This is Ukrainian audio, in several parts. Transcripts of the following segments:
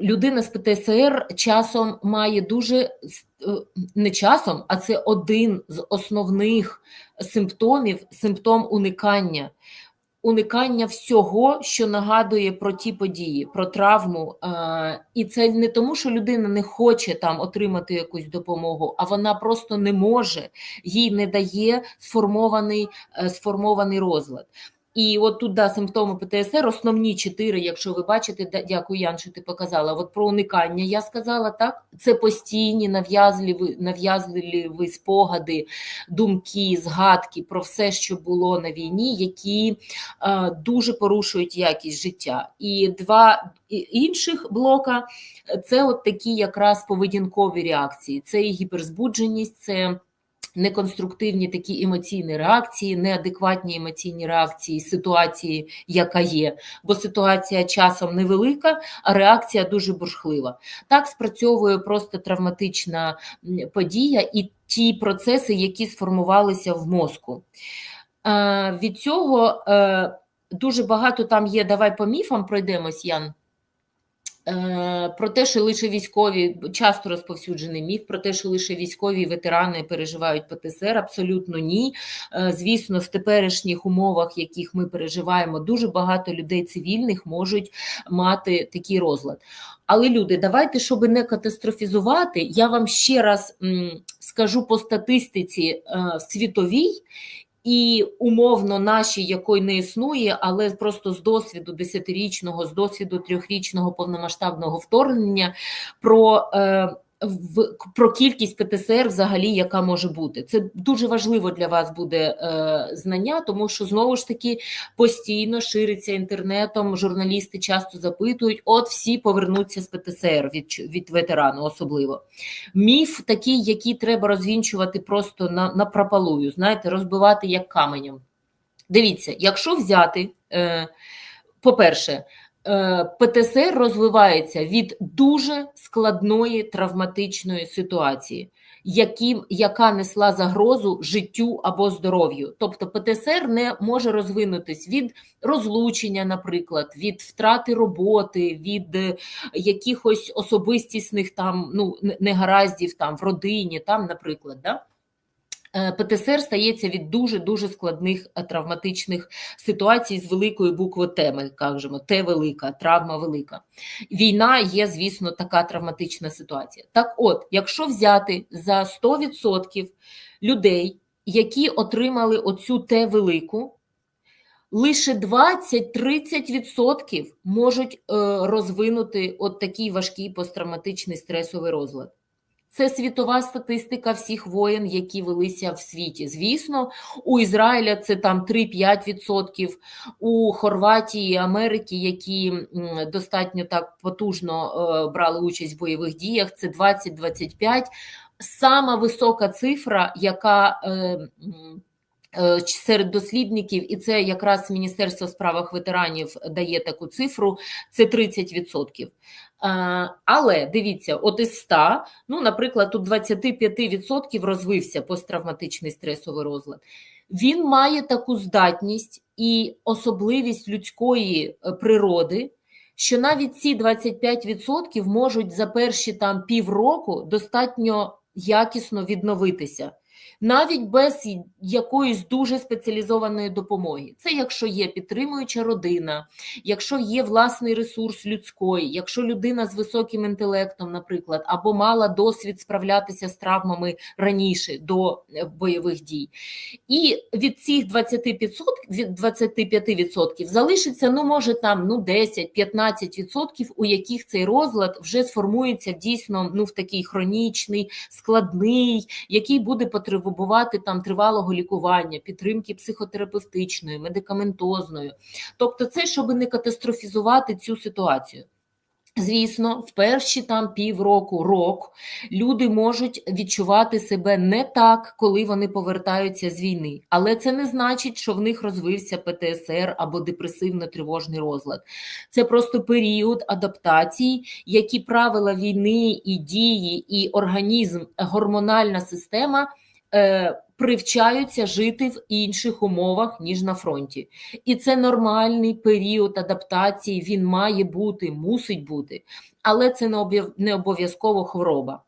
людина з ПТСР часом має дуже е, не часом, а це один з основних симптомів симптом уникання. Уникання всього, що нагадує про ті події, про травму, і це не тому, що людина не хоче там отримати якусь допомогу, а вона просто не може, їй не дає сформований е, сформований розлад. І от тут да, симптоми ПТСР, основні чотири, якщо ви бачите, дякую, Ян, що ти показала. От про уникання я сказала так. Це постійні нав'язливі нав'язливі спогади, думки, згадки про все, що було на війні, які е, дуже порушують якість життя. І два інших блока це от такі якраз поведінкові реакції: це і гіперзбудженість, це неконструктивні такі емоційні реакції, неадекватні емоційні реакції ситуації, яка є, бо ситуація часом невелика, а реакція дуже бурхлива. Так спрацьовує просто травматична подія і ті процеси, які сформувалися в мозку. Від цього е, дуже багато там є. Давай по міфам пройдемось, Ян. Е, про те, що лише військові часто розповсюджений міф про те, що лише військові ветерани переживають ПТСР, абсолютно ні. Е, звісно, в теперішніх умовах, яких ми переживаємо, дуже багато людей цивільних можуть мати такий розлад. Але люди, давайте, щоб не катастрофізувати, я вам ще раз скажу по статистиці е, світовій. І умовно наші, якої не існує, але просто з досвіду десятирічного, з досвіду трьохрічного повномасштабного вторгнення про е, в про кількість ПТСР, взагалі, яка може бути. Це дуже важливо для вас буде е, знання, тому що знову ж таки постійно шириться інтернетом. Журналісти часто запитують: от всі повернуться з ПТСР від від ветерану, особливо міф такий, який треба розвінчувати просто на, на пропалую, знаєте, розбивати як каменем. Дивіться, якщо взяти, е, по-перше, Е, ПТСР розвивається від дуже складної травматичної ситуації, яким, яка несла загрозу життю або здоров'ю. Тобто ПТСР не може розвинутись від розлучення, наприклад, від втрати роботи, від е, якихось особистісних там ну негараздів там в родині, там, наприклад. Да? Е, ПТСР стається від дуже дуже складних е, травматичних ситуацій з великої букви Т, ми кажемо, Т велика, травма велика. Війна є, звісно, така травматична ситуація. Так, от, якщо взяти за 100% людей, які отримали оцю Т велику, лише 20-30% можуть е, розвинути от такий важкий посттравматичний стресовий розлад. Це світова статистика всіх воєн, які велися в світі. Звісно, у Ізраїля це там 3-5%, у Хорватії, Америки, які достатньо так потужно е, брали участь в бойових діях, це 20-25%. Сама висока цифра, яка е, Е, серед дослідників, і це якраз Міністерство справах ветеранів дає таку цифру: це 30%. Е, але дивіться, от із 100, ну, наприклад, у 25% розвився посттравматичний стресовий розлад. Він має таку здатність і особливість людської е, природи, що навіть ці 25% можуть за перші там півроку достатньо якісно відновитися навіть без якоїсь дуже спеціалізованої допомоги. Це якщо є підтримуюча родина, якщо є власний ресурс людський, якщо людина з високим інтелектом, наприклад, або мала досвід справлятися з травмами раніше до е, бойових дій. І від цих 25%, від 25% залишиться, ну, може, там ну, 10-15%, у яких цей розлад вже сформується дійсно ну, в такий хронічний, складний, який буде потребувати потребувати там тривалого лікування, підтримки психотерапевтичної, медикаментозної. Тобто, це щоб не катастрофізувати цю ситуацію. Звісно, в перші там півроку, рок люди можуть відчувати себе не так, коли вони повертаються з війни, але це не значить, що в них розвився ПТСР або депресивно-тривожний розлад. Це просто період адаптації, які правила війни і дії, і організм, гормональна система. Е, привчаються жити в інших умовах, ніж на фронті. І це нормальний період адаптації, він має бути, мусить бути, але це не обов- не обов'язково хвороба.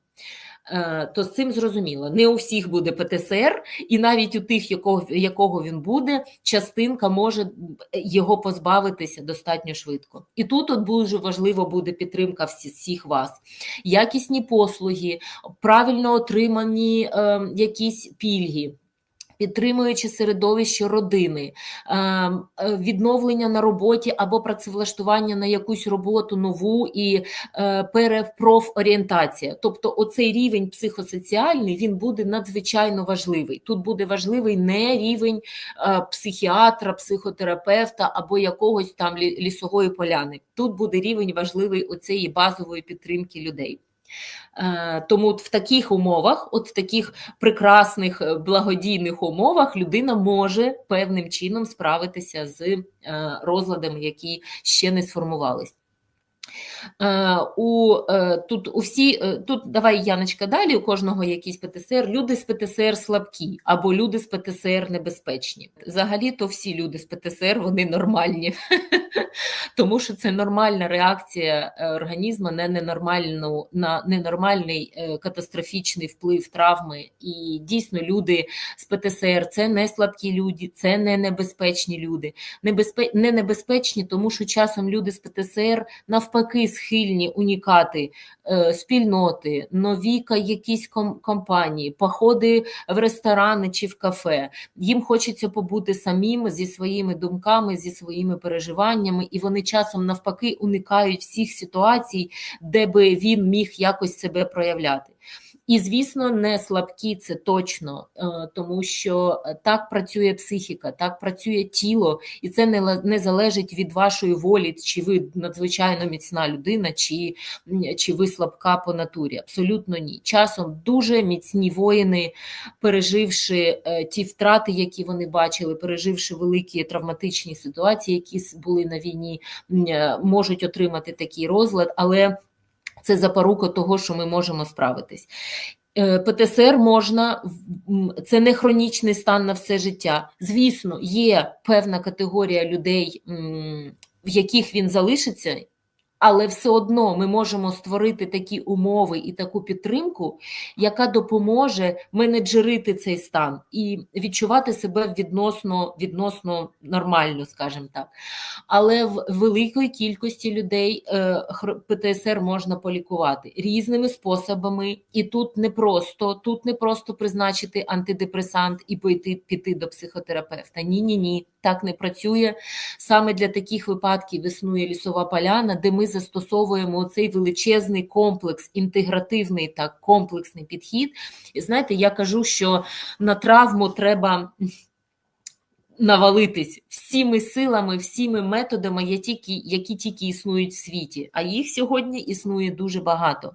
Е, То з цим зрозуміло. Не у всіх буде ПТСР, і навіть у тих, якого, якого він буде, частинка може його позбавитися достатньо швидко. І тут от дуже важливо буде підтримка всіх вас. Якісні послуги, правильно отримані е, якісь пільги. Підтримуючи середовище родини, е, е, відновлення на роботі або працевлаштування на якусь роботу нову і е, перепрофорієнтація. Тобто, оцей рівень психосоціальний він буде надзвичайно важливий. Тут буде важливий не рівень психіатра, психотерапевта або якогось там лі- лісової поляни. Тут буде рівень важливий оцієї базової підтримки людей. Е, Тому в таких умовах, от в таких прекрасних е, благодійних умовах, людина може певним чином справитися з е, розладами, які ще не сформувались. Е, у, е, тут у всі, е, тут давай Яночка далі, у кожного якийсь ПТСР. Люди з ПТСР слабкі або люди з ПТСР небезпечні. Взагалі, то всі люди з ПТСР вони нормальні, тому що це нормальна реакція організму на ненормальну на ненормальний катастрофічний вплив травми. І дійсно люди з ПТСР це не слабкі люди, це не небезпечні люди. Небезпе... Не небезпечні, тому що часом люди з ПТСР навпаки схильні унікати е, спільноти, нові якісь ком- компанії, походи в ресторани чи в кафе. Їм хочеться побути самим зі своїми думками, зі своїми переживаннями, і вони часом навпаки уникають всіх ситуацій, де би він міг якось себе проявляти. І, звісно, не слабкі це точно, е, тому що так працює психіка, так працює тіло, і це не, не залежить від вашої волі, чи ви надзвичайно міцна людина, чи, чи ви слабка по натурі. Абсолютно ні. Часом дуже міцні воїни, переживши е, ті втрати, які вони бачили, переживши великі травматичні ситуації, які були на війні, е, можуть отримати такий розлад, але це запорука того, що ми можемо справитись. Е, ПТСР можна, це не хронічний стан на все життя. Звісно, є певна категорія людей, в яких він залишиться, але все одно ми можемо створити такі умови і таку підтримку, яка допоможе менеджерити цей стан і відчувати себе відносно, відносно нормально, скажімо так. Але в великої кількості людей е, ПТСР можна полікувати різними способами, і тут не просто тут не просто призначити антидепресант і піти, піти до психотерапевта. Ні, ні, ні, так не працює. Саме для таких випадків існує лісова поляна, де ми застосовуємо цей величезний комплекс, інтегративний та комплексний підхід. І знаєте, я кажу, що на травму треба навалитись всіми силами, всіми методами, які тільки, існують в світі. А їх сьогодні існує дуже багато.